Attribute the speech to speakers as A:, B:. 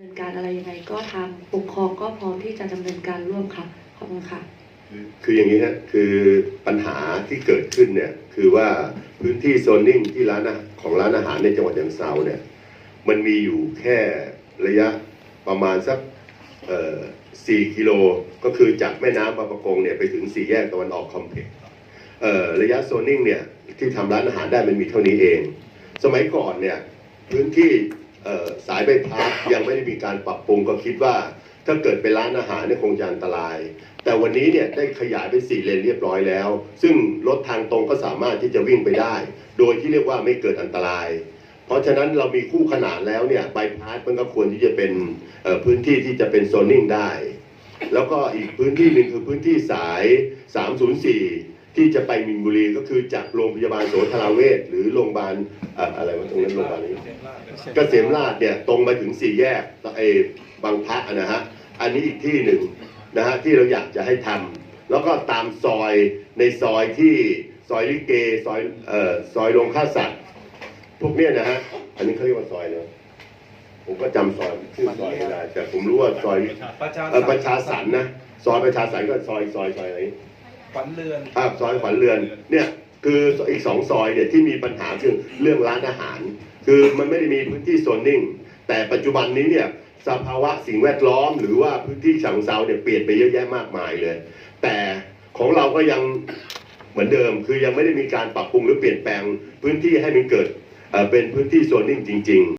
A: ดำเนินการอะไรยังไงก็ทางปกครองก็พร้อมที่จะดำเนินการร่วมค่ะขอบคุณค่ะ
B: คือคืออย่างนี้ฮะคือปัญหาที่เกิดขึ้นเนี่ยคือว่าพื้นที่โซนนิ่งที่ร้านอาของร้านอาหารในจังหวัดยางเซาเนี่ยมันมีอยู่แค่ระยะประมาณสักเอ่อ4กิโลก็คือจากแม่น้ำบางประกงเนี่ยไปถึงสี่แยกตะวันออกคอมเพล็กซ์เอ่อระยะโซนนิ่งเนี่ยที่ทำร้านอาหารได้มันมีเท่านี้เอง สมัยก่อนเนี่ยพื้นที่ สายใบพัดยังไม่ได้มีการปรับปรุงก็คิดว่า ถ้าเกิดเป็นร้านอาหารเนี่ยคงจะอันตราย แต่วันนี้เนี่ยได้ขยายเป็นสี่เลนเรียบร้อยแล้ว ซึ่งรถทางตรงก็สามารถที่จะวิ่งไปได้ โดยที่เรียกว่าไม่เกิดอันตราย เพราะฉะนั้นเรามีคู่ขนานแล้วเนี่ยใบพัดมันก็ควรที่จะเป็นพื้นที่ที่จะเป็นโซนนิ่งได้ แล้วก็อีกพื้นที่หนึ่งคือพื้นที่สาย 304 ที่จะไปมินบุรีก็คือจากโรงพยาบาลโสธราเวชหรือโรงพยาบาลเอ่ออะไรวะตรงนั้นโรงพยาบาลนี้เกษมราชเนี่ยตรงมาถึงสี่แยกไอ้บางพระนะฮะอันนี้อีกที่หนึ่งนะฮะที่เราอยากจะให้ทำแล้วก็ตามซอยในซอยที่ซอยลิเกซอยเอ่อซอยโรงฆ่าสัตว์พวกเนี้ยนะฮะอันนี้เขาเรียกว่าซอยเนาะผมก็จำซอยชื่อซอยไม่ได้แต่ผมรู้ว่าซอย
C: ประชา
B: เอ่อประชาสรรค์นะซอยประชาสรรค์ก็ซอยซอยซอยอะไร
C: ฝันเรือน
B: ซอยขวัญเรือนเนี่ยคืออีกสองซอยเนี่ยที่มีปัญหาเรื่อเรื่องร้านอาหาร คือมันไม่ได้มีพื้นที่โซนนิ่ง แต่ปัจจุบันนี้เนี่ยสภาวะสิ่งแวดล้อมหรือว่าพื้นที่ฉะเชิงเซาเนี่ยเปลี่ยนไปเยอะแยะมากมายเลย แต่ของเราก็ยังเหมือนเดิมคือยังไม่ได้มีการปรับปรุงหรือเปลี่ยนแปลงพื้นที่ให้มันเกิดเอ่อเป็นพื้นที่โซนนิ่งจริง ๆ